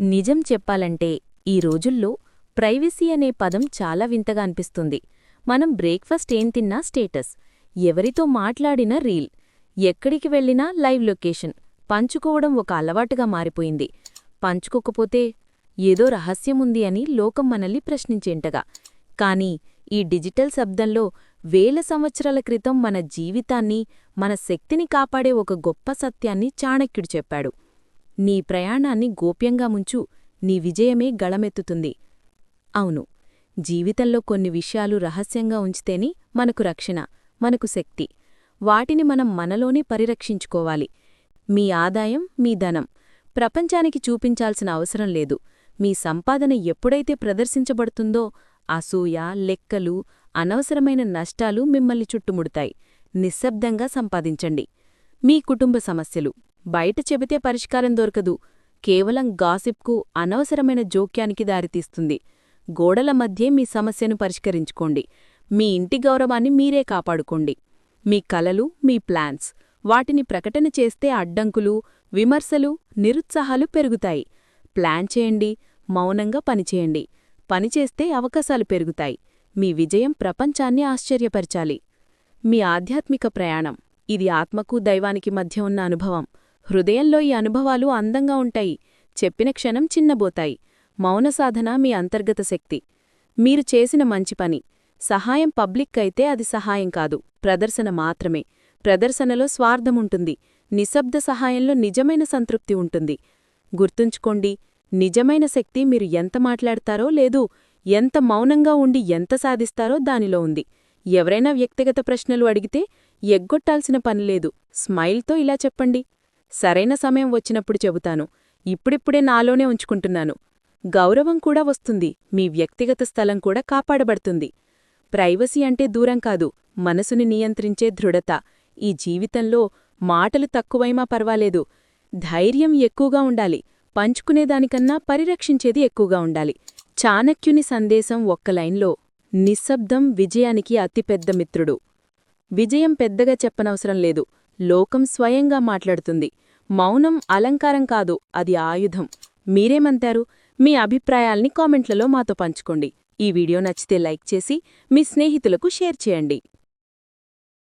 నిజం చెప్పాలంటే ఈ రోజుల్లో ప్రైవసీ అనే పదం చాలా వింతగా అనిపిస్తుంది. మనం బ్రేక్ఫాస్ట్ ఏం తిన్నా స్టేటస్ ఎవరితో మాట్లాడినా రీల్ ఎక్కడికి వెళ్ళినా లైవ్ లొకేషన్ పంచుకోవడం ఒక అలవాటుగా మారిపోయింది. పంచుకోకపోతే ఏదో రహస్యముంది అని లోకం మనల్ని ప్రశ్నించేంటగా. కానీ ఈ డిజిటల్ శబ్దంలో వేల సంవత్సరాల క్రితం మన జీవితాన్ని మన శక్తిని కాపాడే ఒక గొప్ప సత్యాన్ని చాణక్యుడు చెప్పాడు. నీ ప్రయాణాన్ని గోప్యంగా ముంచు నీ విజయమే గళమెత్తుతుంది. అవును జీవితంలో కొన్ని విషయాలు రహస్యంగా ఉంచితేనే మనకు రక్షణ మనకు శక్తి. వాటిని మనం మనలోనే పరిరక్షించుకోవాలి. మీ ఆదాయం మీ ధనం. ప్రపంచానికి చూపించాల్సిన అవసరం లేదు. మీ సంపాదన ఎప్పుడైతే ప్రదర్శించబడుతుందో అసూయ లెక్కలు అనవసరమైన నష్టాలు మిమ్మల్ని చుట్టుముడతాయి. నిశ్శబ్దంగా సంపాదించండి. మీ కుటుంబ సమస్యలు. బయట చెబితే పరిష్కారం దొరకదు. కేవలం గాసిప్కు అనవసరమైన జోక్యానికి దారితీస్తుంది. గోడల మధ్యే మీ సమస్యను పరిష్కరించుకోండి. మీ ఇంటి గౌరవాన్ని మీరే కాపాడుకోండి. మీ కలలు మీ ప్లాన్స్ వాటిని ప్రకటన చేస్తే అడ్డంకులు విమర్శలు నిరుత్సాహాలు పెరుగుతాయి. ప్లాన్ చేయండి మౌనంగా పనిచేయండి. పనిచేస్తే అవకాశాలు పెరుగుతాయి. మీ విజయం ప్రపంచాన్ని ఆశ్చర్యపరచాలి. మీ ఆధ్యాత్మిక ప్రయాణం. ఇది ఆత్మకు దైవానికి మధ్య ఉన్న అనుభవం. హృదయంలో ఈ అనుభవాలు అందంగా ఉంటాయి. చెప్పిన క్షణం చిన్నబోతాయి. మౌన సాధన మీ అంతర్గత శక్తి. మీరు చేసిన మంచి పని. సహాయం పబ్లిక్ అయితే అది సహాయం కాదు. ప్రదర్శన మాత్రమే. ప్రదర్శనలో స్వార్థముంటుంది నిశ్శబ్ద సహాయంలో నిజమైన సంతృప్తి ఉంటుంది. గుర్తుంచుకోండి నిజమైన శక్తి మీరు ఎంత మాట్లాడతారో లేదు ఎంత మౌనంగా ఉండి ఎంత సాధిస్తారో దానిలో ఉంది. ఎవరైనా వ్యక్తిగత ప్రశ్నలు అడిగితే ఎగ్గొట్టాల్సిన పనిలేదు స్మైల్తో ఇలా చెప్పండి. సరైన సమయం వచ్చినప్పుడు చెబుతాను. ఇప్పుడిప్పుడే నాలోనే ఉంచుకుంటున్నాను. గౌరవం కూడా వస్తుంది. మీ వ్యక్తిగత స్థలం కూడా కాపాడబడుతుంది. ప్రైవసీ అంటే దూరం కాదు. మనసుని నియంత్రించే దృఢత. ఈ జీవితంలో మాటలు తక్కువైమా పర్వాలేదు. ధైర్యం ఎక్కువగా ఉండాలి. పంచుకునేదానికన్నా పరిరక్షించేది ఎక్కువగా ఉండాలి. చాణక్యుని సందేశం ఒక్క లైన్లో నిశ్శబ్దం విజయానికి అతిపెద్ద మిత్రుడు. విజయం పెద్దగా చెప్పనవసరం లేదు. లోకం స్వయంగా మాట్లాడుతుంది. మౌనం అలంకారం కాదు అది ఆయుధం. మీరేమంటారు మీ అభిప్రాయాల్ని కామెంట్లలో మాతో పంచుకోండి. ఈ వీడియో నచ్చితే లైక్ చేసి మీ స్నేహితులకు షేర్ చేయండి.